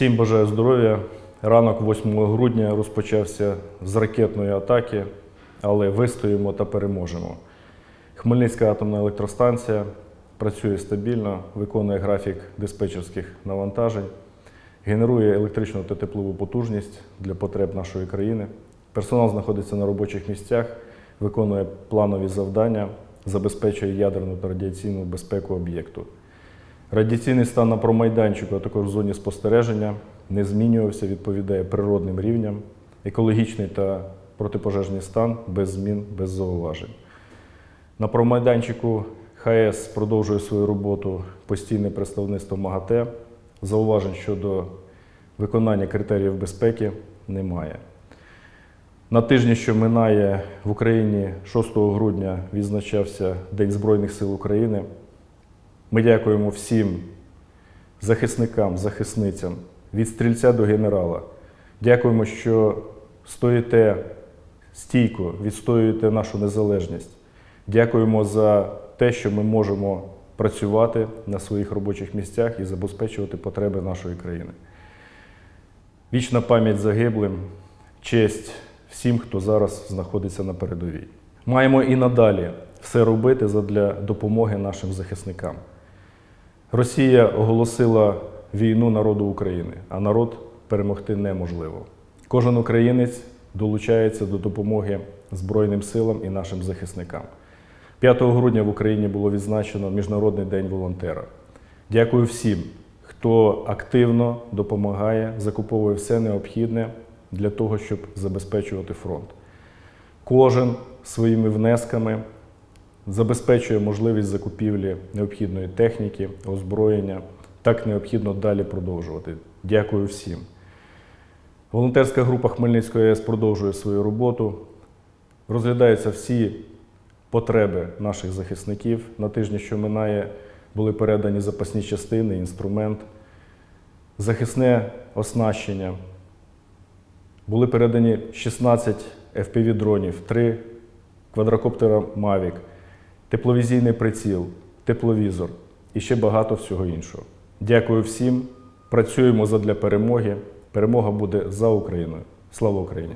Всім бажаю здоров'я. Ранок 8 грудня розпочався з ракетної атаки, але вистоїмо та переможемо. Хмельницька атомна електростанція працює стабільно, виконує графік диспетчерських навантажень, генерує електричну та теплову потужність для потреб нашої країни. Персонал знаходиться на робочих місцях, виконує планові завдання, забезпечує ядерну та радіаційну безпеку об'єкту. Радіаційний стан на промайданчику, а також в зоні спостереження не змінювався, відповідає природним рівням, екологічний та протипожежний стан без змін, без зауважень. На промайданчику ХАЕС продовжує свою роботу постійне представництво МАГАТЕ. Зауважень щодо виконання критеріїв безпеки немає. На тижні, що минає в Україні 6 грудня відзначався День Збройних сил України. Ми дякуємо всім захисникам, захисницям від стрільця до генерала. Дякуємо, що стоїте стійко, відстоюєте нашу незалежність. Дякуємо за те, що ми можемо працювати на своїх робочих місцях і забезпечувати потреби нашої країни. Вічна пам'ять загиблим, честь всім, хто зараз знаходиться на передовій. Маємо і надалі все робити для допомоги нашим захисникам. Росія оголосила війну народу України, а народ перемогти неможливо. Кожен українець долучається до допомоги Збройним силам і нашим захисникам. 5 грудня в Україні було відзначено Міжнародний день волонтера. Дякую всім, хто активно допомагає, закуповує все необхідне для того, щоб забезпечувати фронт. Кожен своїми внесками забезпечує можливість закупівлі необхідної техніки, озброєння. Так необхідно далі продовжувати. Дякую всім. Волонтерська група Хмельницької АЕС продовжує свою роботу. Розглядаються всі потреби наших захисників. На тижні, що минає, були передані запасні частини, інструмент, захисне оснащення. Були передані 16 FPV-дронів, 3 квадрокоптера Mavic, тепловізійний приціл, тепловізор і ще багато всього іншого. Дякую всім. Працюємо задля перемоги. Перемога буде за Україною. Слава Україні!